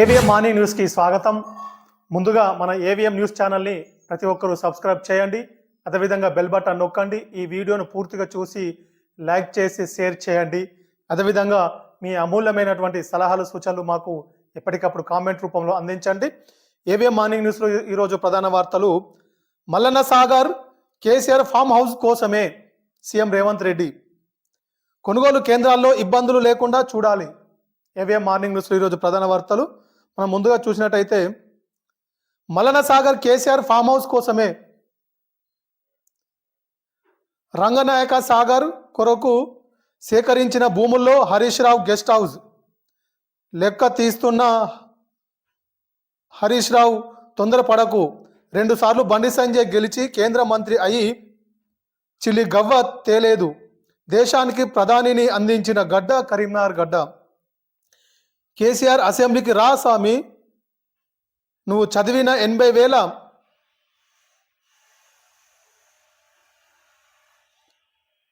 AVM morning న్యూస్కి స్వాగతం. ముందుగా మన ఏవిఎం న్యూస్ ఛానల్ని ప్రతి ఒక్కరూ సబ్స్క్రైబ్ చేయండి. అదేవిధంగా బెల్ బటన్ నొక్కండి. ఈ వీడియోను పూర్తిగా చూసి లైక్ చేసి షేర్ చేయండి. అదేవిధంగా మీ అమూల్యమైనటువంటి సలహాలు సూచనలు మాకు ఎప్పటికప్పుడు కామెంట్ రూపంలో అందించండి. ఏవిఎం మార్నింగ్ న్యూస్లో ఈరోజు ప్రధాన వార్తలు. Mallanna Sagar KCR farm house కోసమే సీఎం రేవంత్ రెడ్డి. కొనుగోలు కేంద్రాల్లో ఇబ్బందులు లేకుండా చూడాలి. ఏవిఎం మార్నింగ్ న్యూస్లో ఈరోజు ప్రధాన వార్తలు. మనం ముందుగా చూసినట్టయితే Mallanna Sagar KCR farm house కోసమే రంగనాయక సాగర్ కొరకు సేకరించిన భూముల్లో హరీష్ రావు గెస్ట్ హౌస్ లెక్క తీస్తున్న హరీష్ రావు తొందరపడకు. రెండుసార్లు బండి సంజయ్ గెలిచి కేంద్ర మంత్రి అయి చిల్లి గవ్వ తేలేదు. దేశానికి ప్రధానిని అందించిన గడ్డ కరీంనగర్ గడ్డ కేసీఆర్ అసెంబ్లీకి రా స్వామి. నువ్వు చదివిన ఎనభై వేల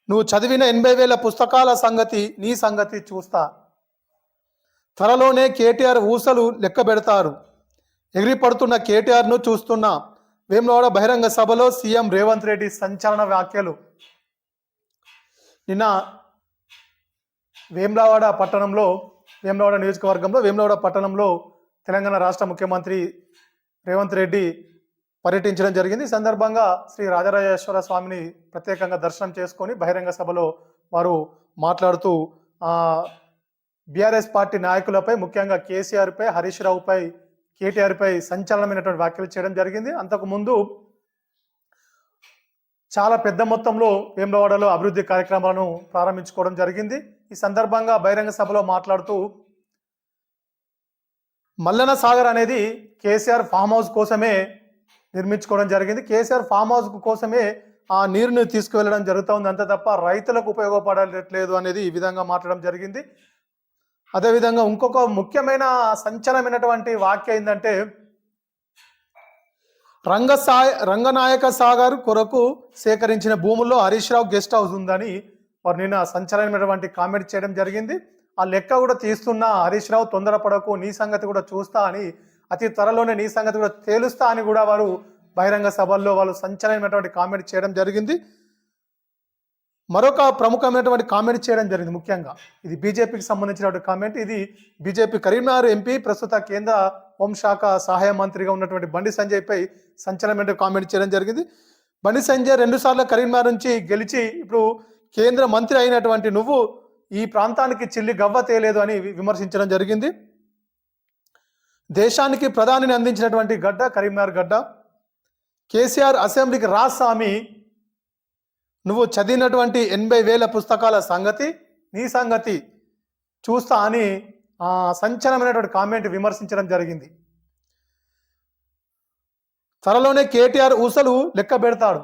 నువ్వు చదివిన ఎనభై వేల పుస్తకాల సంగతి నీ సంగతి చూస్తా. త్వరలోనే కేటీఆర్ ఊసలు లెక్క పెడతారు. ఎగిరి పడుతున్న కేటీఆర్ను చూస్తున్నా వేములవాడ బహిరంగ సభలో సీఎం రేవంత్ రెడ్డి సంచలన వ్యాఖ్యలు. నిన్న వేములవాడ పట్టణంలో వేములవాడ నియోజకవర్గంలో వేములవాడ పట్టణంలో తెలంగాణ రాష్ట్ర ముఖ్యమంత్రి రేవంత్ రెడ్డి పర్యటించడం జరిగింది. ఈ సందర్భంగా శ్రీ రాజరాజేశ్వర స్వామిని ప్రత్యేకంగా దర్శనం చేసుకొని బహిరంగ సభలో వారు మాట్లాడుతూ బీఆర్ఎస్ పార్టీ నాయకులపై ముఖ్యంగా కేసీఆర్పై హరీష్ రావుపై కేటీఆర్పై సంచలనమైనటువంటి వ్యాఖ్యలు చేయడం జరిగింది. అంతకుముందు చాలా పెద్ద మొత్తంలో వేములవాడలో అభివృద్ధి కార్యక్రమాలను ప్రారంభించుకోవడం జరిగింది. ఈ సందర్భంగా బహిరంగ సభలో మాట్లాడుతూ మల్లన సాగర్ అనేది కేసీఆర్ ఫామ్ హౌస్ కోసమే నిర్మించుకోవడం జరిగింది. కేసీఆర్ ఫామ్ హౌస్ కోసమే ఆ నీరుని తీసుకువెళ్ళడం జరుగుతుంది. అంతే తప్ప రైతులకు ఉపయోగపడట్లేదు అనేది ఈ విధంగా మాట్లాడడం జరిగింది. అదేవిధంగా ఇంకొక ముఖ్యమైన సంచలనమైనటువంటి వాక్య ఏంటంటే రంగసాయ రంగనాయక సాగర్ కొరకు సేకరించిన భూముల్లో హరీష్ రావు గెస్ట్ హౌస్ ఉందని వారు నిన్న సంచలనమైనటువంటి కామెంట్ చేయడం జరిగింది. ఆ లెక్క కూడా తీస్తున్న హరీష్ రావు తొందరపడకు నీ సంగతి కూడా చూస్తా అని అతి త్వరలోనే నీ సంగతి కూడా తేలుస్తా అని కూడా వారు బహిరంగ సభల్లో వాళ్ళు సంచలనమైనటువంటి కామెంట్ చేయడం జరిగింది. మరొక ప్రముఖమైనటువంటి కామెంట్ చేయడం జరిగింది ముఖ్యంగా. ఇది బీజేపీకి సంబంధించినటువంటి కామెంట్. ఇది బీజేపీ కరీంనగర్ ఎంపీ ప్రస్తుత కేంద్ర హోంశాఖ సహాయ మంత్రిగా ఉన్నటువంటి బండి సంజయ్పై సంచలనమైన కామెంట్ చేయడం జరిగింది. బండి సంజయ్ రెండుసార్లు కరీంనగర్ నుంచి గెలిచి ఇప్పుడు కేంద్ర మంత్రి అయినటువంటి నువ్వు ఈ ప్రాంతానికి చిల్లి గవ్వ తేలేదు అని విమర్శించడం జరిగింది. దేశానికి ప్రధానిని అందించినటువంటి గడ్డ కరీంనగర్ గడ్డ. కేసీఆర్ అసెంబ్లీకి రాస్వామి నువ్వు చదివినటువంటి ఎనభై వేల పుస్తకాల సంగతి నీ సంగతి చూస్తా అని సంచలనమైనటువంటి కామెంట్ విమర్శించడం జరిగింది. త్వరలోనే కేటీఆర్ ఊసలు లెక్క పెడతాడు.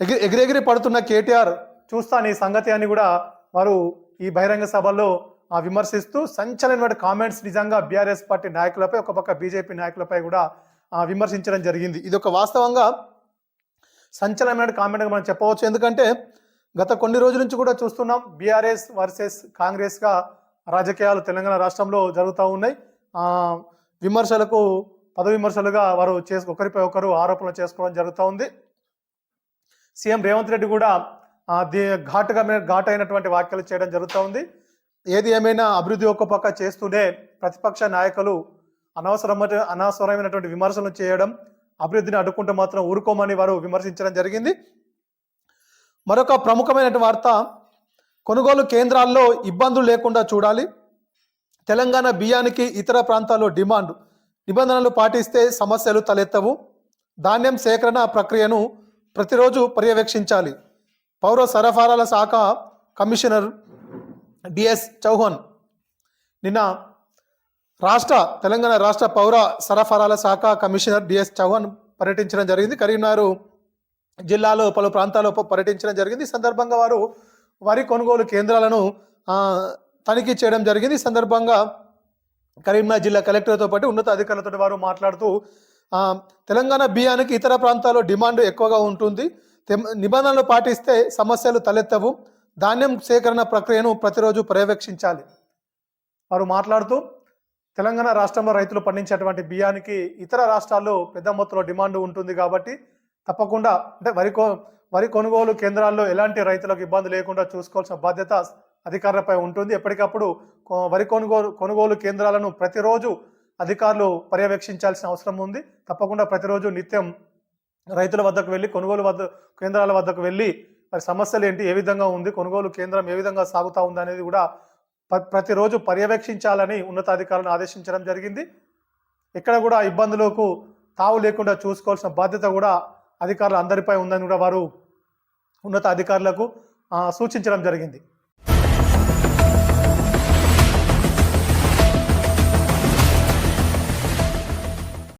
ఎగిరి ఎగిరెగిరి పడుతున్న కేటీఆర్ చూస్తా నీ సంగతి అని కూడా వారు ఈ బహిరంగ సభలో విమర్శిస్తూ సంచలనమైన కామెంట్స్ నిజంగా బీఆర్ఎస్ పార్టీ నాయకులపై ఒక పక్క బీజేపీ నాయకులపై కూడా విమర్శించడం జరిగింది. ఇది ఒక వాస్తవంగా సంచలనమైన కామెంట్గా మనం చెప్పవచ్చు. ఎందుకంటే గత కొన్ని రోజుల నుంచి కూడా చూస్తున్నాం బీఆర్ఎస్ వర్సెస్ కాంగ్రెస్గా రాజకీయాలు తెలంగాణ రాష్ట్రంలో జరుగుతూ ఉన్నాయి. విమర్శలకు పద విమర్శలుగా వారు చేసు ఒకరిపై ఒకరు ఆరోపణలు చేసుకోవడం జరుగుతూ ఉంది. సీఎం రేవంత్ రెడ్డి కూడా ఘాటుగా ఘాటు అయినటువంటి వ్యాఖ్యలు చేయడం జరుగుతూ ఉంది. ఏది ఏమైనా అభివృద్ధి ఒక్క పక్క చేస్తూనే ప్రతిపక్ష నాయకులు అనవసరమైన అనవసరమైనటువంటి విమర్శలు చేయడం అభివృద్ధిని అడ్డుకుంటూ మాత్రం ఊరుకోమని వారు విమర్శించడం జరిగింది. మరొక ప్రముఖమైన వార్త కొనుగోలు కేంద్రాల్లో ఇబ్బందులు లేకుండా చూడాలి. తెలంగాణ బియ్యానికి ఇతర ప్రాంతాల్లో డిమాండ్. నిబంధనలు పాటిస్తే సమస్యలు తలెత్తవు. ధాన్యం సేకరణ ప్రక్రియను ప్రతిరోజు పర్యవేక్షించాలి. పౌర సరఫరాల శాఖ కమిషనర్ డిఎస్ చౌహాన్ నిన్న రాష్ట్ర తెలంగాణ రాష్ట్ర పౌర సరఫరాల శాఖ కమిషనర్ డిఎస్ చౌహాన్ పర్యటించడం జరిగింది. కరీంనగర్ జిల్లాలో పలు ప్రాంతాల్లో పర్యటించడం జరిగింది. ఈ సందర్భంగా వారు వరి కొనుగోలు కేంద్రాలను తనిఖీ చేయడం జరిగింది. ఈ సందర్భంగా కరీంనగర్ జిల్లా కలెక్టర్తో పాటు ఉన్నత అధికారులతో వారు మాట్లాడుతూ తెలంగాణ బియ్యానికి ఇతర ప్రాంతాల్లో డిమాండ్ ఎక్కువగా ఉంటుంది. నిబంధనలు పాటిస్తే సమస్యలు తలెత్తవు. ధాన్యం సేకరణ ప్రక్రియను ప్రతిరోజు పర్యవేక్షించాలి. వారు మాట్లాడుతూ తెలంగాణ రాష్ట్రంలో రైతులు పండించేటువంటి బియ్యానికి ఇతర రాష్ట్రాల్లో పెద్ద మొత్తంలో డిమాండ్ ఉంటుంది కాబట్టి తప్పకుండా అంటే వరి కొ వరి కొనుగోలు కేంద్రాల్లో ఎలాంటి రైతులకు ఇబ్బంది లేకుండా చూసుకోవాల్సిన బాధ్యత అధికారులపై ఉంటుంది. ఎప్పటికప్పుడు కొ- వరి కొనుగోలు కొనుగోలు కేంద్రాలను ప్రతిరోజు అధికారులు పర్యవేక్షించాల్సిన అవసరం ఉంది. తప్పకుండా ప్రతిరోజు నిత్యం రైతుల వద్దకు వెళ్ళి కొనుగోలు వద్ద కేంద్రాల వద్దకు వెళ్ళి మరి సమస్యలు ఏంటి ఏ విధంగా ఉంది కొనుగోలు కేంద్రం ఏ విధంగా సాగుతూ ఉంది అనేది కూడా ప- ప్రతిరోజు పర్యవేక్షించాలని ఉన్నతాధికారులను ఆదేశించడం జరిగింది. ఇక్కడ కూడా ఇబ్బందులకు తావు లేకుండా చూసుకోవాల్సిన బాధ్యత కూడా అధికారులు అందరిపై ఉందని కూడా వారు ఉన్నత అధికారులకు సూచించడం జరిగింది.